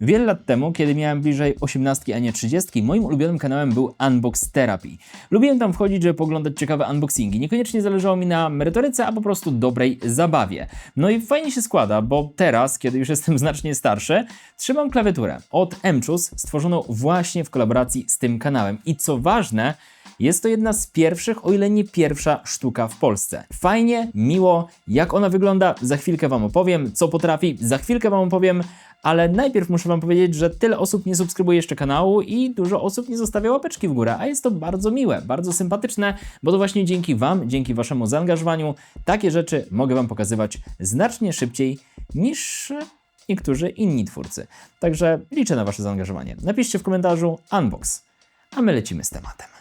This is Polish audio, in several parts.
Wiele lat temu, kiedy miałem bliżej 18, a nie 30, moim ulubionym kanałem był Unbox Therapy. Lubiłem tam wchodzić, żeby poglądać ciekawe unboxingi. Niekoniecznie zależało mi na merytoryce, a po prostu dobrej zabawie. No i fajnie się składa, bo teraz, kiedy już jestem znacznie starszy, trzymam klawiaturę od Emchus, stworzoną właśnie w kolaboracji z tym kanałem. I co ważne, jest to jedna z pierwszych, o ile nie pierwsza sztuka w Polsce. Fajnie, miło, jak ona wygląda, za chwilkę Wam opowiem, co potrafi, za chwilkę Wam opowiem, ale najpierw muszę Wam powiedzieć, że tyle osób nie subskrybuje jeszcze kanału i dużo osób nie zostawia łapeczki w górę, a jest to bardzo miłe, bardzo sympatyczne, bo to właśnie dzięki Wam, dzięki Waszemu zaangażowaniu, takie rzeczy mogę Wam pokazywać znacznie szybciej niż niektórzy inni twórcy. Także liczę na Wasze zaangażowanie. Napiszcie w komentarzu unbox, a my lecimy z tematem.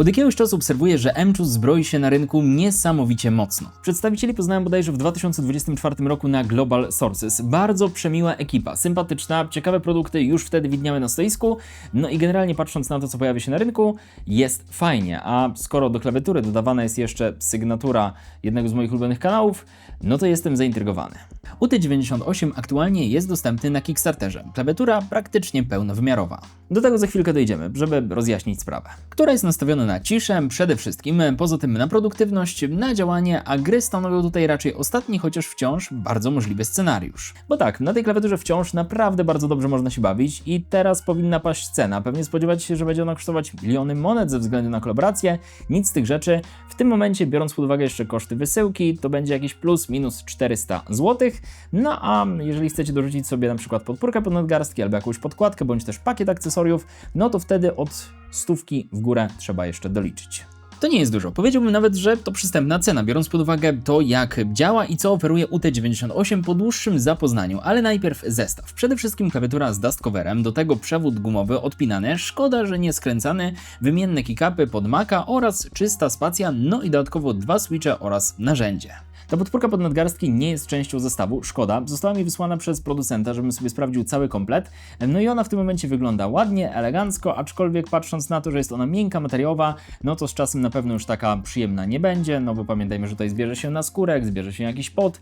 Od jakiegoś czasu obserwuję, że Emchus zbroi się na rynku niesamowicie mocno. Przedstawicieli poznałem bodajże w 2024 roku na Global Sources. Bardzo przemiła ekipa, sympatyczna, ciekawe produkty już wtedy widniały na stoisku, no i generalnie patrząc na to, co pojawia się na rynku, jest fajnie, a skoro do klawiatury dodawana jest jeszcze sygnatura jednego z moich ulubionych kanałów, no to jestem zaintrygowany. UT98 aktualnie jest dostępny na Kickstarterze. Klawiatura praktycznie pełnowymiarowa. Do tego za chwilkę dojdziemy, żeby rozjaśnić sprawę. Która jest nastawiona na ciszę przede wszystkim, poza tym na produktywność, na działanie, a gry stanowią tutaj raczej ostatni, chociaż wciąż bardzo możliwy scenariusz. Bo tak, na tej klawiaturze wciąż naprawdę bardzo dobrze można się bawić i teraz powinna paść cena. Pewnie spodziewać się, że będzie ona kosztować miliony monet ze względu na kolaborację. Nic z tych rzeczy. W tym momencie, biorąc pod uwagę jeszcze koszty wysyłki, to będzie jakieś plus minus 400 zł. No a jeżeli chcecie dorzucić sobie na przykład podpórkę pod nadgarstki albo jakąś podkładkę, bądź też pakiet akcesoriów, no to wtedy od stówki w górę trzeba jeszcze doliczyć. To nie jest dużo. Powiedziałbym nawet, że to przystępna cena, biorąc pod uwagę to, jak działa i co oferuje UT98 po dłuższym zapoznaniu, ale najpierw zestaw. Przede wszystkim klawiatura z dust coverem, do tego przewód gumowy odpinany, szkoda, że nie skręcany, wymienne kickupy pod Maca oraz czysta spacja, no i dodatkowo dwa switche oraz narzędzie. Ta podpórka pod nadgarstki nie jest częścią zestawu, szkoda. Została mi wysłana przez producenta, żebym sobie sprawdził cały komplet. No i ona w tym momencie wygląda ładnie, elegancko, aczkolwiek patrząc na to, że jest ona miękka, materiałowa, no to z czasem na pewno już taka przyjemna nie będzie, no bo pamiętajmy, że tutaj zbierze się na skórek, zbierze się jakiś pot,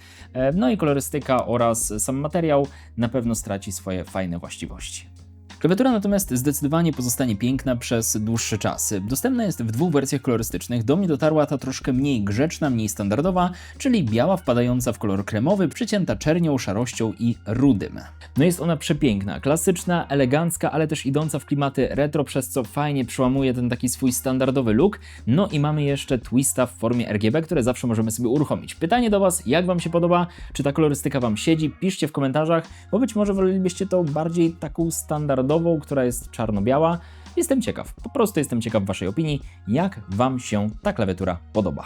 no i kolorystyka oraz sam materiał na pewno straci swoje fajne właściwości. Klawiatura natomiast zdecydowanie pozostanie piękna przez dłuższy czas. Dostępna jest w dwóch wersjach kolorystycznych. Do mnie dotarła ta troszkę mniej grzeczna, mniej standardowa, czyli biała wpadająca w kolor kremowy, przycięta czernią, szarością i rudym. No jest ona przepiękna, klasyczna, elegancka, ale też idąca w klimaty retro, przez co fajnie przełamuje ten taki swój standardowy look. No i mamy jeszcze twista w formie RGB, które zawsze możemy sobie uruchomić. Pytanie do Was, jak Wam się podoba? Czy ta kolorystyka Wam siedzi? Piszcie w komentarzach, bo być może wolelibyście to bardziej taką standardową która jest czarno-biała. Jestem ciekaw, po prostu jestem ciekaw Waszej opinii, jak Wam się ta klawiatura podoba.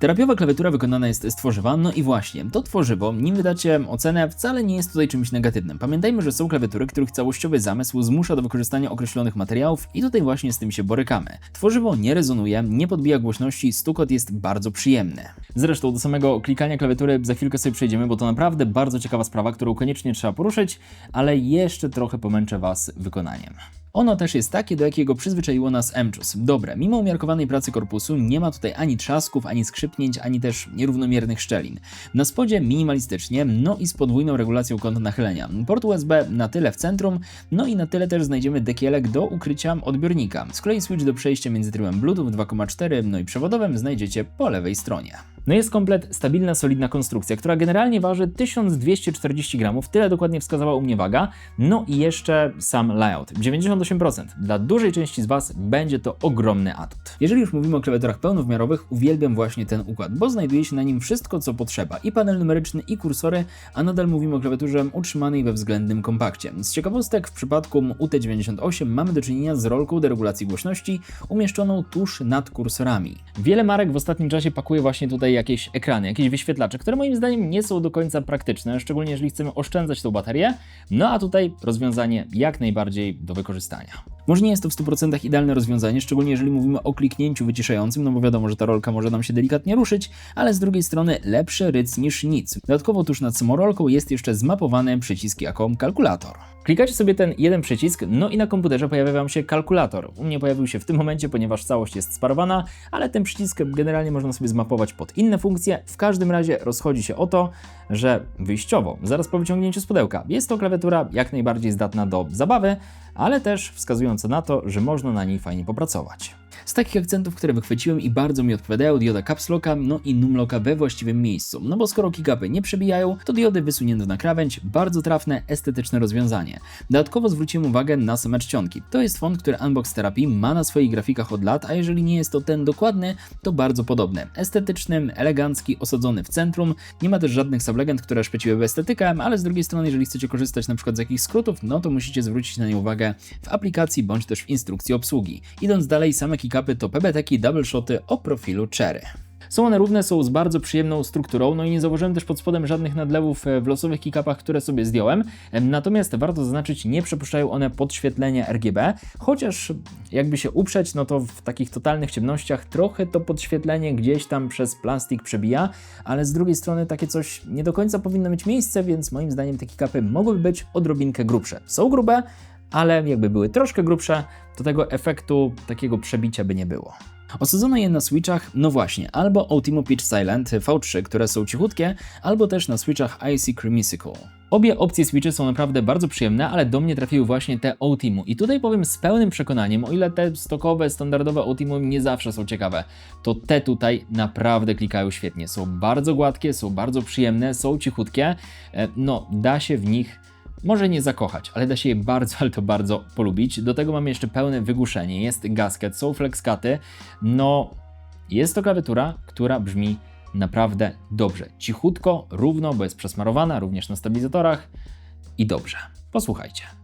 Terapiowa klawiatura wykonana jest z tworzywa, no i właśnie, to tworzywo, nim wydacie ocenę, wcale nie jest tutaj czymś negatywnym. Pamiętajmy, że są klawiatury, których całościowy zamysł zmusza do wykorzystania określonych materiałów i tutaj właśnie z tym się borykamy. Tworzywo nie rezonuje, nie podbija głośności, stukot jest bardzo przyjemny. Zresztą do samego klikania klawiatury za chwilkę sobie przejdziemy, bo to naprawdę bardzo ciekawa sprawa, którą koniecznie trzeba poruszyć, ale jeszcze trochę pomęczę Was wykonaniem. Ono też jest takie, do jakiego przyzwyczaiło nas Emchus. Dobre, mimo umiarkowanej pracy korpusu nie ma tutaj ani trzasków, ani skrzypnięć, ani też nierównomiernych szczelin. Na spodzie minimalistycznie, no i z podwójną regulacją kąta nachylenia. Port USB na tyle w centrum, no i na tyle też znajdziemy dekielek do ukrycia odbiornika. Z kolei switch do przejścia między trybem Bluetooth 2.4 no i przewodowym znajdziecie po lewej stronie. No jest komplet stabilna, solidna konstrukcja, która generalnie waży 1240 gramów, tyle dokładnie wskazała u mnie waga, no i jeszcze sam layout. 98%. Dla dużej części z Was będzie to ogromny atut. Jeżeli już mówimy o klawiaturach pełnowymiarowych, uwielbiam właśnie ten układ, bo znajduje się na nim wszystko, co potrzeba. I panel numeryczny, i kursory, a nadal mówimy o klawiaturze utrzymanej we względnym kompakcie. Z ciekawostek, w przypadku UT98 mamy do czynienia z rolką deregulacji głośności umieszczoną tuż nad kursorami. Wiele marek w ostatnim czasie pakuje właśnie tutaj jakieś ekrany, jakieś wyświetlacze, które moim zdaniem nie są do końca praktyczne, szczególnie jeżeli chcemy oszczędzać tą baterię. No a tutaj rozwiązanie jak najbardziej do wykorzystania. Może nie jest to w 100% idealne rozwiązanie, szczególnie jeżeli mówimy o kliknięciu wyciszającym, no bo wiadomo, że ta rolka może nam się delikatnie ruszyć, ale z drugiej strony lepszy ryc niż nic. Dodatkowo tuż nad samą rolką jest jeszcze zmapowany przycisk jako kalkulator. Klikacie sobie ten jeden przycisk, no i na komputerze pojawia Wam się kalkulator. U mnie pojawił się w tym momencie, ponieważ całość jest sparowana, ale ten przycisk generalnie można sobie zmapować pod inne funkcje. W każdym razie rozchodzi się o to, że wyjściowo, zaraz po wyciągnięciu z pudełka, jest to klawiatura jak najbardziej zdatna do zabawy, ale też wskazująca na to, że można na niej fajnie popracować. Z takich akcentów, które wychwyciłem i bardzo mi odpowiadają, dioda Caps Locka, no i Num Locka we właściwym miejscu. No bo skoro kickupy nie przebijają, to diody wysunięte na krawędź, bardzo trafne, estetyczne rozwiązanie. Dodatkowo zwróciłem uwagę na same czcionki. To jest font, który Unbox Therapy ma na swoich grafikach od lat, a jeżeli nie jest to ten dokładny, to bardzo podobny. Estetyczny, elegancki, osadzony w centrum, nie ma też żadnych sublegend, które szpeciłyby estetykę, ale z drugiej strony, jeżeli chcecie korzystać na przykład z jakichś skrótów, no to musicie zwrócić na nie uwagę w aplikacji bądź też w instrukcji obsługi. Idąc dalej, same kickupy to PBT-ki double shoty o profilu Cherry. Są one równe, są z bardzo przyjemną strukturą, no i nie zauważyłem też pod spodem żadnych nadlewów e, w losowych kickupach, które sobie zdjąłem. Natomiast warto zaznaczyć, nie przepuszczają one podświetlenia RGB, chociaż jakby się uprzeć, no to w takich totalnych ciemnościach trochę to podświetlenie gdzieś tam przez plastik przebija, ale z drugiej strony takie coś nie do końca powinno mieć miejsce, więc moim zdaniem te kickupy mogłyby być odrobinkę grubsze. Są grube, ale jakby były troszkę grubsze, to tego efektu takiego przebicia by nie było. Osadzono je na switchach, no właśnie, albo Ultimo Pitch Silent V3, które są cichutkie, albo też na switchach IC Creamisicle. Obie opcje switchy są naprawdę bardzo przyjemne, ale do mnie trafiły właśnie te Ultimo. I tutaj powiem z pełnym przekonaniem, o ile te stokowe, standardowe Ultimo nie zawsze są ciekawe, to te tutaj naprawdę klikają świetnie. Są bardzo gładkie, są bardzo przyjemne, są cichutkie, e, no da się w nich może nie zakochać, ale da się je bardzo, ale to bardzo polubić. Do tego mamy jeszcze pełne wygłuszenie, jest gasket, są flexkaty. No, jest to klawiatura, która brzmi naprawdę dobrze. Cichutko, równo, bo jest przesmarowana, również na stabilizatorach i dobrze. Posłuchajcie.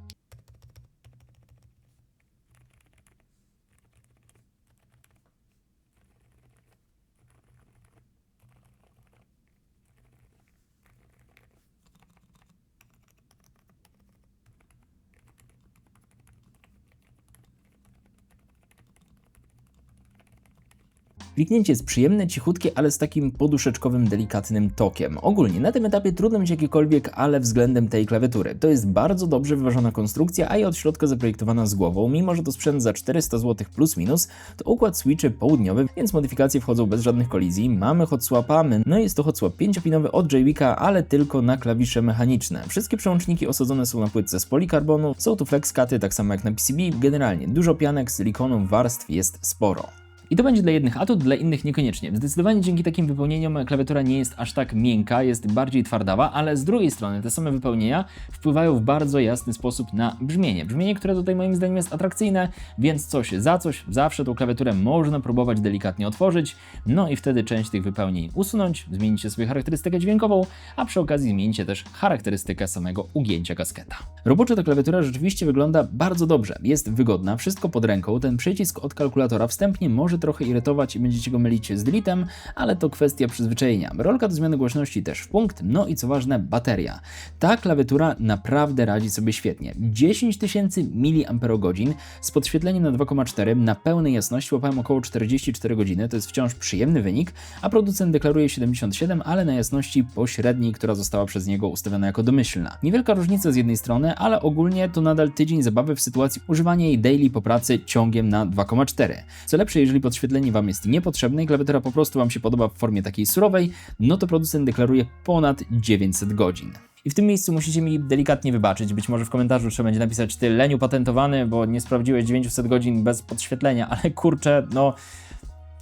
Kliknięcie jest przyjemne, cichutkie, ale z takim poduszeczkowym, delikatnym tokiem. Ogólnie na tym etapie trudno mieć jakiekolwiek ale względem tej klawiatury. To jest bardzo dobrze wyważona konstrukcja, a i od środka zaprojektowana z głową. Mimo, że to sprzęt za 400 zł plus minus, to układ switchy południowy, więc modyfikacje wchodzą bez żadnych kolizji. Mamy hot swapa, no jest to hot swap 5-pinowy od J-Wicka, ale tylko na klawisze mechaniczne. Wszystkie przełączniki osadzone są na płytce z polikarbonu, są tu flex katy, tak samo jak na PCB. Generalnie dużo pianek, silikonu, warstw jest sporo. I to będzie dla jednych atut, dla innych niekoniecznie. Zdecydowanie dzięki takim wypełnieniom klawiatura nie jest aż tak miękka, jest bardziej twardawa, ale z drugiej strony te same wypełnienia wpływają w bardzo jasny sposób na brzmienie. Brzmienie, które tutaj moim zdaniem jest atrakcyjne, więc coś za coś, zawsze tą klawiaturę można próbować delikatnie otworzyć, no i wtedy część tych wypełnień usunąć, zmienicie sobie charakterystykę dźwiękową, a przy okazji zmienicie też charakterystykę samego ugięcia kasketa. Roboczo ta klawiatura rzeczywiście wygląda bardzo dobrze, jest wygodna, wszystko pod ręką, ten przycisk od kalkulatora wstępnie może może trochę irytować i będziecie go mylić z deletem, ale to kwestia przyzwyczajenia. Rolka do zmiany głośności też w punkt, no i co ważne, bateria. Ta klawiatura naprawdę radzi sobie świetnie. 10 tysięcy mAh z podświetleniem na 2,4 na pełnej jasności łapałem około 44 godziny, to jest wciąż przyjemny wynik, a producent deklaruje 77, ale na jasności pośredniej, która została przez niego ustawiona jako domyślna. Niewielka różnica z jednej strony, ale ogólnie to nadal tydzień zabawy w sytuacji używania jej daily po pracy ciągiem na 2,4. Co lepsze, jeżeli podświetlenie Wam jest niepotrzebne i klawiatura po prostu Wam się podoba w formie takiej surowej, no to producent deklaruje ponad 900 godzin. I w tym miejscu musicie mi delikatnie wybaczyć. Być może w komentarzu trzeba będzie napisać ty leniu patentowany, bo nie sprawdziłeś 900 godzin bez podświetlenia, ale kurczę, no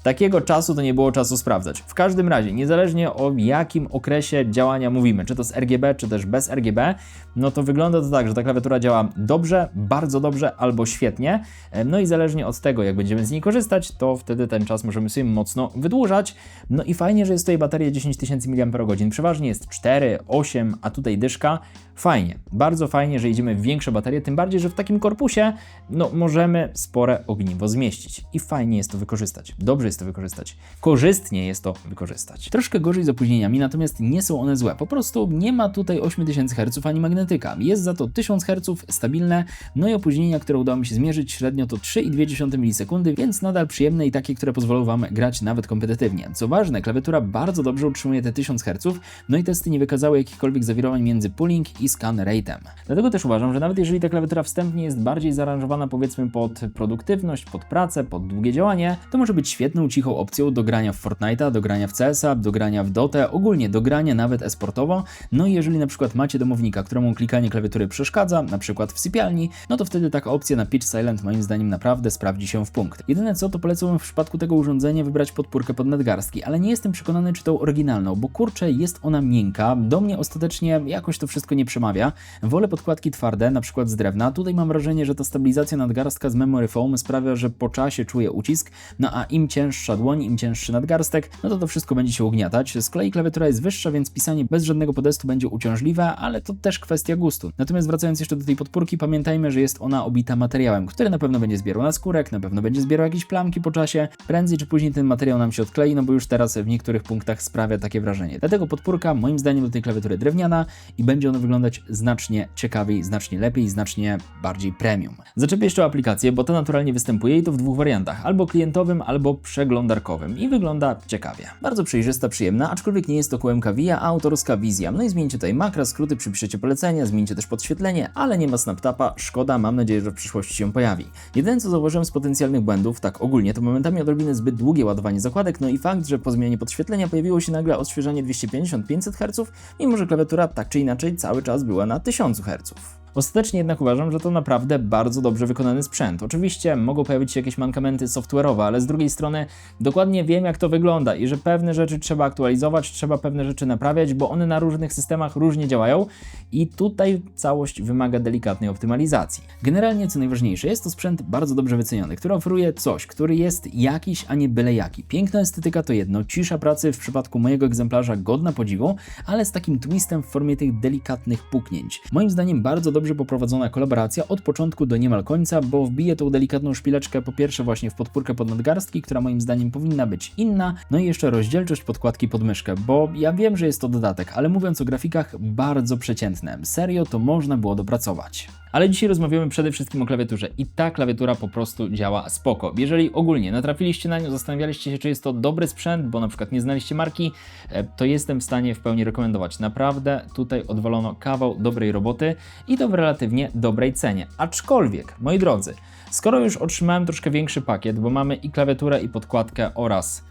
Takiego czasu to nie było czasu sprawdzać. W każdym razie, niezależnie o jakim okresie działania mówimy, czy to z RGB, czy też bez RGB, no to wygląda to tak, że ta klawiatura działa dobrze, bardzo dobrze albo świetnie. E, no i zależnie od tego, jak będziemy z niej korzystać, to wtedy ten czas możemy sobie mocno wydłużać. No i fajnie, że jest tutaj bateria 10 tysięcy mAh. Przeważnie jest 4, 8, a tutaj dyszka. Fajnie, bardzo fajnie, że idziemy w większe baterie, tym bardziej, że w takim korpusie no, możemy spore ogniwo zmieścić i fajnie jest to wykorzystać. Dobrze jest to wykorzystać. Korzystnie jest to wykorzystać. Troszkę gorzej z opóźnieniami, natomiast nie są one złe. Po prostu nie ma tutaj 8000 Hz ani magnetyka. Jest za to 1000 Hz stabilne, no i opóźnienia, które udało mi się zmierzyć średnio to 3,2 milisekundy, więc nadal przyjemne i takie, które pozwolą Wam grać nawet kompetytywnie. Co ważne, klawiatura bardzo dobrze utrzymuje te 1000 Hz, no i testy nie wykazały jakichkolwiek zawirowań między pooling i scan rate'em. Dlatego też uważam, że nawet jeżeli ta klawiatura wstępnie jest bardziej zaaranżowana powiedzmy pod produktywność, pod pracę, pod długie działanie, to może być świetną, cichą opcją do grania w Fortnite'a, do grania w CS-a, do grania w Dotę, ogólnie do grania nawet esportowo. No i jeżeli na przykład macie domownika, któremu klikanie klawiatury przeszkadza, na przykład w sypialni, no to wtedy taka opcja na Pitch Silent moim zdaniem naprawdę sprawdzi się w punkt. Jedyne co, to polecałbym w przypadku tego urządzenia wybrać podpórkę pod nadgarstki, ale nie jestem przekonany, czy tą oryginalną, bo kurczę, jest ona miękka, do mnie ostatecznie jakoś to wszystko nie przemawia. Wolę podkładki twarde, na przykład z drewna. Tutaj mam wrażenie, że ta stabilizacja nadgarstka z memory foam sprawia, że po czasie czuję ucisk, no a im cięższa dłoń, im cięższy nadgarstek, no to to wszystko będzie się ugniatać. Z kolei klawiatura jest wyższa, więc pisanie bez żadnego podestu będzie uciążliwe, ale to też kwestia gustu. Natomiast wracając jeszcze do tej podpórki, pamiętajmy, że jest ona obita materiałem, który na pewno będzie zbierał na skórek, na pewno będzie zbierał jakieś plamki po czasie. Prędzej czy później ten materiał nam się odklei, no bo już teraz w niektórych punktach sprawia takie wrażenie. Dlatego podpórka moim zdaniem do tej klawiatury drewniana i będzie ona wyglądać znacznie ciekawiej, znacznie lepiej, znacznie bardziej premium. Zaczepię jeszcze o aplikację, bo to naturalnie występuje i to w dwóch wariantach, albo klientowym, albo przeglądarkowym i wygląda ciekawie. Bardzo przejrzysta, przyjemna, aczkolwiek nie jest to QMK Via, a autorska wizja. No i zmieńcie tutaj makra, skróty, przypiszecie polecenia, zmieńcie też podświetlenie, ale nie ma snaptapa, szkoda, mam nadzieję, że w przyszłości się pojawi. Jedyne co zauważyłem z potencjalnych błędów, tak ogólnie, to momentami odrobinę zbyt długie ładowanie zakładek, no i fakt, że po zmianie podświetlenia pojawiło się nagle odświeżanie 250-500 Hz, mimo że klawiatura tak czy inaczej cały czas była na 1000 Hz. Ostatecznie jednak uważam, że to naprawdę bardzo dobrze wykonany sprzęt. Oczywiście mogą pojawić się jakieś mankamenty software'owe, ale z drugiej strony dokładnie wiem jak to wygląda i że pewne rzeczy trzeba aktualizować, trzeba pewne rzeczy naprawiać, bo one na różnych systemach różnie działają i tutaj całość wymaga delikatnej optymalizacji. Generalnie co najważniejsze, jest to sprzęt bardzo dobrze wyceniony, który oferuje coś, który jest jakiś, a nie byle jaki. Piękna estetyka to jedno, cisza pracy w przypadku mojego egzemplarza godna podziwu, ale z takim twistem w formie tych delikatnych puknięć. Moim zdaniem bardzo dobrze poprowadzona kolaboracja od początku do niemal końca, bo wbije tą delikatną szpileczkę po pierwsze właśnie w podpórkę pod nadgarstki, która moim zdaniem powinna być inna, no i jeszcze rozdzielczość podkładki pod myszkę, bo ja wiem, że jest to dodatek, ale mówiąc o grafikach, bardzo przeciętne. Serio to można było dopracować. Ale dzisiaj rozmawiamy przede wszystkim o klawiaturze i ta klawiatura po prostu działa spoko. Jeżeli ogólnie natrafiliście na nią, zastanawialiście się, czy jest to dobry sprzęt, bo na przykład nie znaliście marki, e, to jestem w stanie w pełni rekomendować. Naprawdę tutaj odwalono kawał dobrej roboty i to w relatywnie dobrej cenie. Aczkolwiek, moi drodzy, skoro już otrzymałem troszkę większy pakiet, bo mamy i klawiaturę, i podkładkę oraz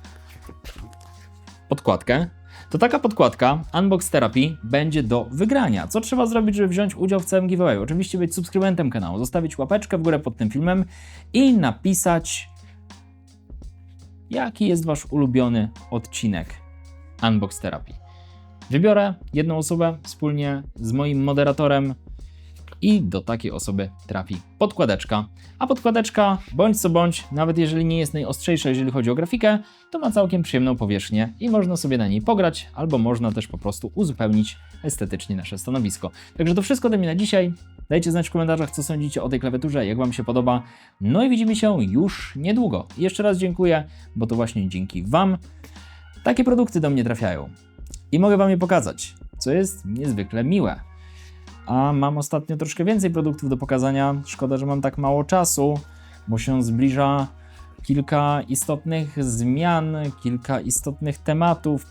podkładkę, to taka podkładka Unbox Therapy będzie do wygrania. Co trzeba zrobić, żeby wziąć udział w całym giveaway? Oczywiście być subskrybentem kanału, zostawić łapeczkę w górę pod tym filmem i napisać jaki jest Wasz ulubiony odcinek Unbox Therapy. Wybiorę jedną osobę wspólnie z moim moderatorem i do takiej osoby trafi podkładeczka. A podkładeczka, bądź co bądź, nawet jeżeli nie jest najostrzejsza, jeżeli chodzi o grafikę, to ma całkiem przyjemną powierzchnię i można sobie na niej pograć, albo można też po prostu uzupełnić estetycznie nasze stanowisko. Także to wszystko ode mnie na dzisiaj. Dajcie znać w komentarzach, co sądzicie o tej klawiaturze, jak Wam się podoba. No i widzimy się już niedługo. Jeszcze raz dziękuję, bo to właśnie dzięki Wam takie produkty do mnie trafiają. I mogę Wam je pokazać, co jest niezwykle miłe a mam ostatnio troszkę więcej produktów do pokazania. Szkoda, że mam tak mało czasu, bo się zbliża kilka istotnych zmian, kilka istotnych tematów,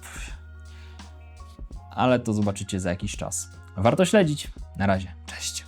ale to zobaczycie za jakiś czas. Warto śledzić. Na razie, cześć.